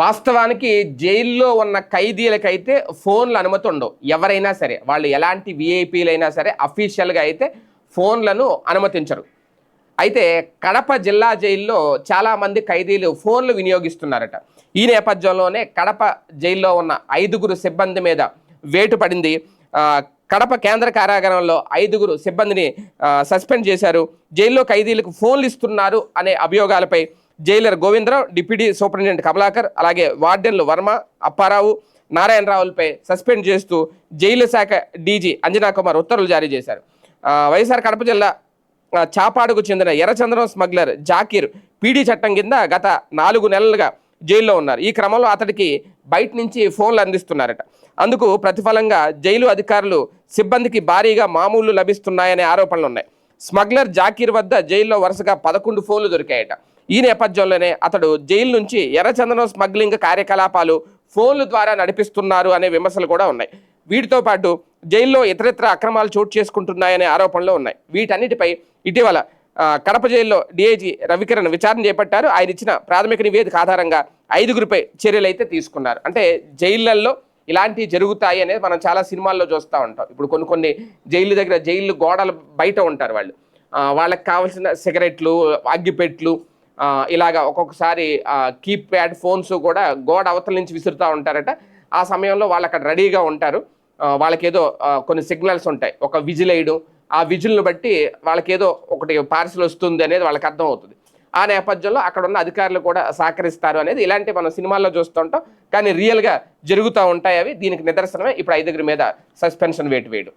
వాస్తవానికి జైల్లో ఉన్న ఖైదీలకైతే ఫోన్లు అనుమతి ఉండవు. ఎవరైనా సరే వాళ్ళు ఎలాంటి విఐపీలైనా సరే అఫీషియల్గా అయితే ఫోన్లను అనుమతించరు. అయితే కడప జిల్లా జైల్లో చాలామంది ఖైదీలు ఫోన్లు వినియోగిస్తున్నారట. ఈ నేపథ్యంలోనే కడప జైల్లో ఉన్న ఐదుగురు సిబ్బంది మీద వేటు పడింది. కడప కేంద్ర కారాగారంలో ఐదుగురు సిబ్బందిని సస్పెండ్ చేశారు. జైల్లో ఖైదీలకు ఫోన్లు ఇస్తున్నారు అనే అభియోగాలపై jailer Govinda Rao deputy superintendent Kamalakar అలాగే వార్డెన్లు వర్మ అప్పారావు నారాయణరావులపై సస్పెండ్ చేస్తూ జైలు శాఖ డీజీ అంజనా కుమార్ ఉత్తర్వులు జారీ చేశారు. వైఎస్ఆర్ కడప జిల్లా చాపాడుకు చెందిన ఎర్రచంద్రం స్మగ్లర్ జాకీర్ పీడీ చట్టం కింద గత నాలుగు నెలలుగా జైల్లో ఉన్నారు. ఈ క్రమంలో అతడికి బయట నుంచి ఫోన్లు అందిస్తున్నారట. అందుకు ప్రతిఫలంగా జైలు అధికారులు సిబ్బందికి భారీగా మామూలు లభిస్తున్నాయనే ఆరోపణలు ఉన్నాయి స్మగ్లర్ జాకీర్ వద్ద జైల్లో వరుసగా పదకొండు ఫోన్లు దొరికాయట. ఈ నేపథ్యంలోనే అతడు జైలు నుంచి ఎర్రచందనం స్మగ్లింగ్ కార్యకలాపాలు ఫోన్ల ద్వారా నడిపిస్తున్నారు అనే విమర్శలు కూడా ఉన్నాయి. వీటితో పాటు జైల్లో ఇతరత్ర అక్రమాలు చోటు చేసుకుంటున్నాయనే ఆరోపణలు ఉన్నాయి. వీటన్నిటిపై ఇటీవల కడప జైల్లో డిఐజీ రవికిరణ్ విచారణ చేపట్టారు. ఆయన ఇచ్చిన ప్రాథమిక నివేదిక ఆధారంగా ఐదుగురిపై చర్యలు అయితే తీసుకున్నారు. అంటే జైళ్ళల్లో ఇలాంటివి జరుగుతాయి అనేది మనం చాలా సినిమాల్లో చూస్తూ ఉంటాం. ఇప్పుడు కొన్ని కొన్ని జైలు దగ్గర జైలు గోడలు బయట ఉంటారు వాళ్ళు. వాళ్ళకి కావాల్సిన సిగరెట్లు అగ్గిపెట్లు ఇలాగా ఒక్కొక్కసారి కీప్ ప్యాడ్ ఫోన్స్ కూడా గోడ అవతల నుంచి విసురుతూ ఉంటారట. ఆ సమయంలో వాళ్ళు అక్కడ రెడీగా ఉంటారు. వాళ్ళకేదో కొన్ని సిగ్నల్స్ ఉంటాయి. ఒక విజిల్ వేయడం ఆ విజిల్ను బట్టి వాళ్ళకేదో ఒకటి పార్సిల్ వస్తుంది అనేది వాళ్ళకి అర్థం అవుతుంది ఆ నేపథ్యంలో అక్కడ ఉన్న అధికారులు కూడా సహకరిస్తారు అనేది ఇలాంటి మనం సినిమాల్లో చూస్తుంటాం కానీ రియల్గా జరుగుతూ ఉంటాయి అవి. దీనికి నిదర్శనమే ఇప్పుడు ఐదుగురి మీద సస్పెన్షన్ వేటు వేయడం.